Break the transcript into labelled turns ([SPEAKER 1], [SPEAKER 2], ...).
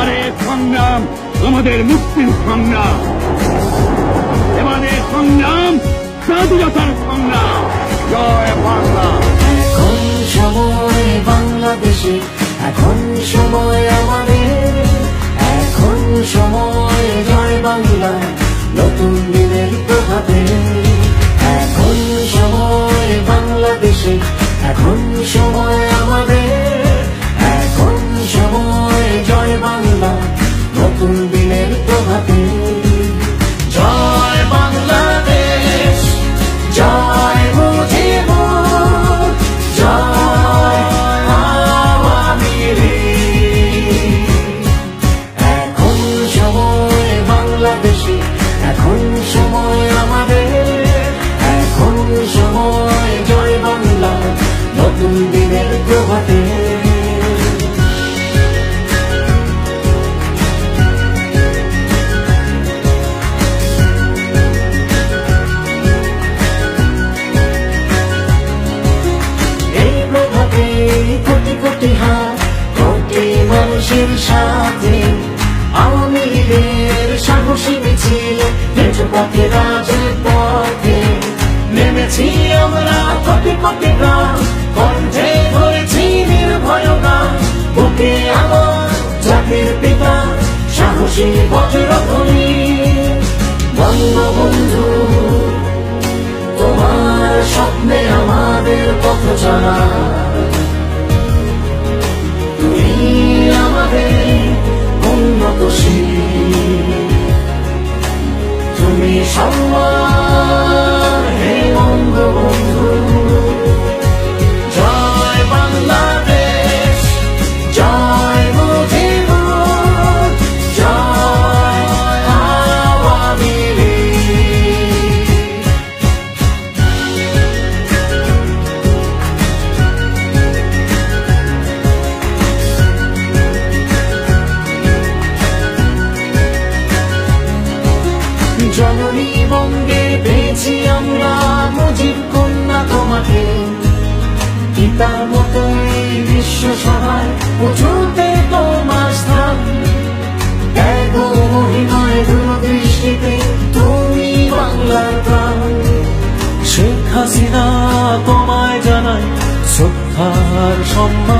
[SPEAKER 1] সংগ্রাম, আমাদের মুক্তির সংগ্রাম। এবারে সংগ্রাম, স্বাধীনতার সংগ্রাম। জয় বাংলা।
[SPEAKER 2] এখন সময় বাংলাদেশে, এখন সময় আমাদের। এখন সময় জয় বাংলা, নতুন দিনের প্রভাতে। এখন সময় বাংলাদেশে, এখন সময় সাথে আওয়ামী লীগের সাহসী মিছিল মেঠো পথে রাজের পথে। নেমেছি আমরা কোটি কোটি গ্রাম কণ্ঠে ধরেছি নির্ভয় গান বুকে আমার জাতির পিতা, সাহসী বজ্রধ্বনি। বঙ্গবন্ধু, তোমার স্বপ্নে আমাদের পথ চলা। বঙ্গে পেয়েছি আমরা মুজিব কন্যা তোমাকে। পিতার মতো এই বিশ্ব সভায় উঁচুতে তোমার স্থান। ত্যাগ মহিমায় দূরদৃষ্টিতে তুমি বাংলার প্রাণ। শেখ হাসিনা তোমায় জানাই শ্রদ্ধার সম্মান।